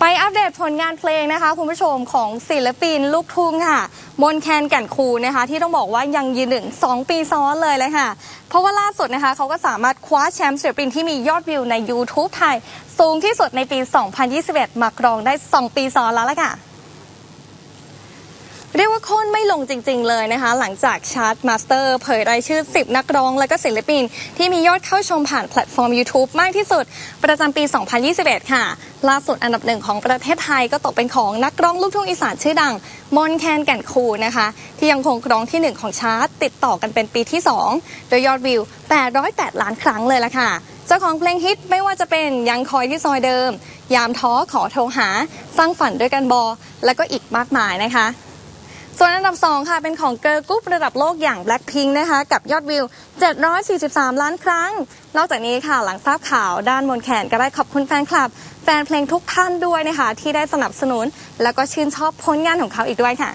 ไปอัปเดตผลงานเพลงนะคะ คุณผู้ชมของศิลปินลูกทุ่งค่ะ มนแคนแก่นคูนะคะ ที่ต้องบอกว่ายังยืนหนึ่งสองปีซ้อนเลยเลยค่ะ เพราะว่าล่าสุดนะคะ เขาก็สามารถคว้าแชมป์ศิลปินที่มียอดวิวใน YouTube ไทย สูงที่สุดในปี 2021 มากรองได้ 2 ปีซ้อนแล้วล่ะค่ะ เรียกว่าโค่นไม่ลงจริง ๆ เลยนะคะ หลังจากชาร์ตมาสเตอร์เผยรายชื่อ 10 นักร้อง และก็ศิลปิน ที่มียอดเข้าชมผ่านแพลตฟอร์ม YouTube มากที่สุด ประจำปี 2021 ค่ะ ล่าสุดอันดับหนึ่งของประเทศไทยก็ตกเป็นของนักร้องลูกทุ่งอีสานชื่อดัง มนแคนแก่นคูนะคะ ที่ยังคงครองที่หนึ่งของชาร์ตติดต่อกันเป็นปีที่ 2 โดยยอดวิว 808 ล้านครั้งเลยล่ะค่ะเจ้าของเพลงฮิตไม่ว่าจะเป็นยังคอยที่ซอยเดิม ยามท้อขอโทรหา สร้างฝันด้วยกันบอ และก็อีกมากมายนะคะ ส่วนอันดับ 2 ค่ะ เป็นของเกิร์ลกรุ๊ประดับโลกอย่าง Blackpink นะคะ กับยอดวิว 743 ล้านครั้ง นอกจากนี้ค่ะหลังทราบข่าวด้านมนแขนก็ได้ขอบคุณแฟนคลับ แฟนเพลงทุกท่านด้วยนะคะ ที่ได้สนับสนุน แล้วก็ชื่นชอบผลงานของเขาอีกด้วยค่ะ